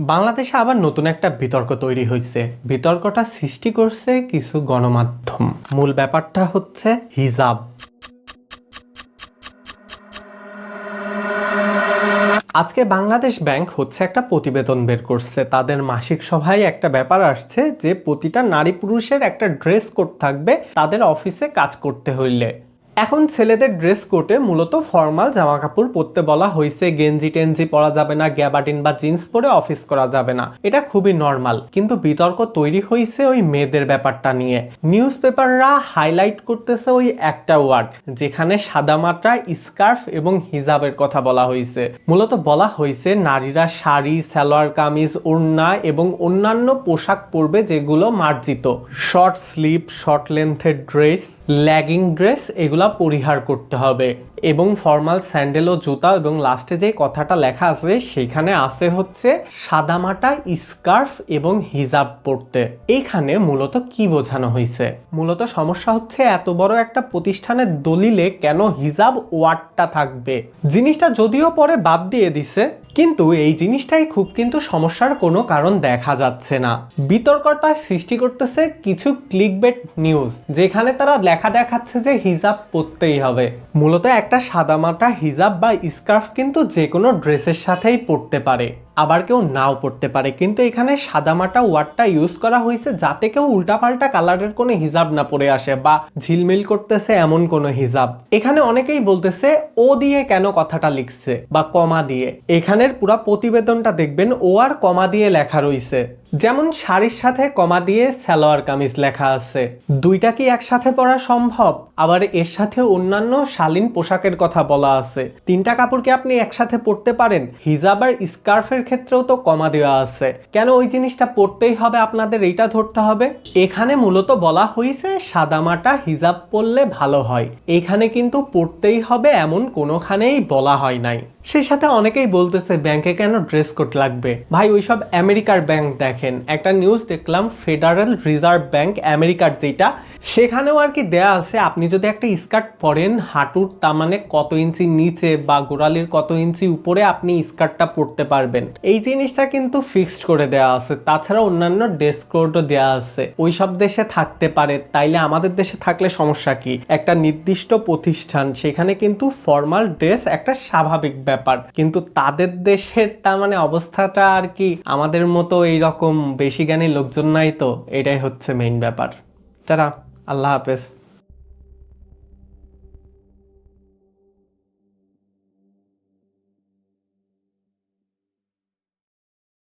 বাংলাদেশে আবার নতুন একটা বিতর্ক তৈরি হয়েছে বিতর্কটা সৃষ্টি করছে কিছু গণমাধ্যম। মূল ব্যাপারটা হচ্ছে হিজাব। আজকে বাংলাদেশ ব্যাংক হচ্ছে একটা প্রতিবেদন বের করছে। তাদের মাসিক সভায় একটা ব্যাপার আসছে যে, প্রতিটা নারী পুরুষের একটা ড্রেস কোড থাকবে, তাদের অফিসে কাজ করতে হইলে। এখন ছেলেদের ড্রেস কোডে মূলত ফর্মাল জামা কাপড় পরতে বলা হয়েছে। গেঞ্জি টেঞ্জি পরা যাবে না, গ্যাবাটিন বা জিন্স পরে অফিস করা যাবে না। এটা খুবই নর্মাল কিন্তু বিতর্ক তৈরি হয়েছে ওই মেয়েদের ব্যাপারটা নিয়ে। নিউজ পেপাররা হাইলাইট করতেছে ওই একটা ওয়ার্ড যেখানে সাদা মাত্রা স্কার্ফ এবং হিজাবের কথা বলা হয়েছে। মূলত বলা হয়েছে নারীরা শাড়ি, সালোয়ার, কামিজ, ওড়না এবং অন্যান্য পোশাক পরবে যেগুলো মার্জিত। শর্ট স্লিপ শর্ট লেন্থের ড্রেস ল্যাগিং ড্রেস এগুলা পরিহার করতে হবে। এবং ফর্মাল স্যান্ডেল ও জুতা এবং লাস্টে যে কথাটা লেখা আছে সেখানে আছে হচ্ছে সাদামাটা স্কার্ফ এবং হিজাব পরতে। এখানে মূলত কি বোঝানো হয়েছে? মূলত সমস্যা হচ্ছে এত বড় একটা প্রতিষ্ঠানের দলিলে কেন হিজাব ওয়ার্ডটা থাকবে? জিনিসটা যদিও পরে বাদ দিয়ে দিছে কিন্তু এই জিনিসটাই খুব কিন্তু সমস্যার কোনো কারণ দেখা যাচ্ছে না। বিতর্কতা সৃষ্টি করতেছে কিছু ক্লিকবেট নিউজ যেখানে তারা লেখা দেখাচ্ছে যে হিজাব পরতেই হবে। মূলত একটা সাদামাটা হিজাব বা স্কার্ফ কিন্তু যে কোনো ড্রেসের সাথেই পরতে পারে। আবার কেউ নাও পড়তে পারে। কিন্তু এখানে সাদামাটা ওয়ার্ডটা ইউজ করা হয়েছে যাতে কেউ উল্টাপাল্টা কালারের কোনো হিজাব না পড়ে আসে বা ঝিলমিল করতেছে এমন কোনো হিজাব। এখানে অনেকেই বলতেছে, ও দিয়ে কেন কথাটা লিখছে? বা, কমা দিয়ে। এখানের পুরা প্রতিবেদনটা দেখবেন, ও আর কমা দিয়ে লেখা রয়েছে যেমন শাড়ির সাথে কমা দিয়ে সালোয়ার কামিজ লেখা আছে। দুইটা কি একসাথে পরা সম্ভব? আবার এর সাথে অন্যান্য শালীন পোশাকের কথা বলা আছে। তিনটা কাপড় কি আপনি একসাথে পরতে পারেন? হিজাব আর স্কার্ফের ক্ষেত্রেও তো কমা দেওয়া আছে। কেন ওই জিনিসটা পরতেই হবে, আপনাদের এইটা ধরতে হবে? এখানে মূলত বলা হয়েছে সাদামাটা হিজাব পরলে ভালো হয়। এখানে কিন্তু পরতেই হবে এমন কোনোখানেই বলা হয় নাই। সেই সাথে অনেকেই বলতেছে, ব্যাংকে কেন ড্রেস কোড লাগবে? ভাই, ওইসব আমেরিকার ব্যাংক দেখেন। একটা নিউজ দেখলাম, ফেডারেল রিজার্ভ ব্যাংক আমেরিকার যেটা সেখানেও আর কি দেয়া আছে, আপনি যদি একটা স্কার্ট পরেন, হাঁটুর তার মানে কত ইঞ্চি নিচে বা গোড়ালির কত ইঞ্চি উপরে আপনি স্কার্টটা পরতে পারবেন। এই জিনিসটা কিন্তু ফিক্সড করে দেওয়া আছে। তাছাড়া অন্যান্য ড্রেস কোডও দেওয়া আছে। ওই সব দেশে থাকতে পারে, তাইলে আমাদের দেশে থাকলে সমস্যা কি? একটা নির্দিষ্ট প্রতিষ্ঠান, সেখানে কিন্তু ফর্মাল ড্রেস একটা স্বাভাবিক ব্যাপার। কিন্তু তাদের দেশের তার মানে অবস্থাটা আর কি আমাদের মতো এইরকম বেশি জ্ঞানী লোকজন নাই তো, এটাই হচ্ছে মেইন ব্যাপার। তারা আল্লাহ হাফেজ।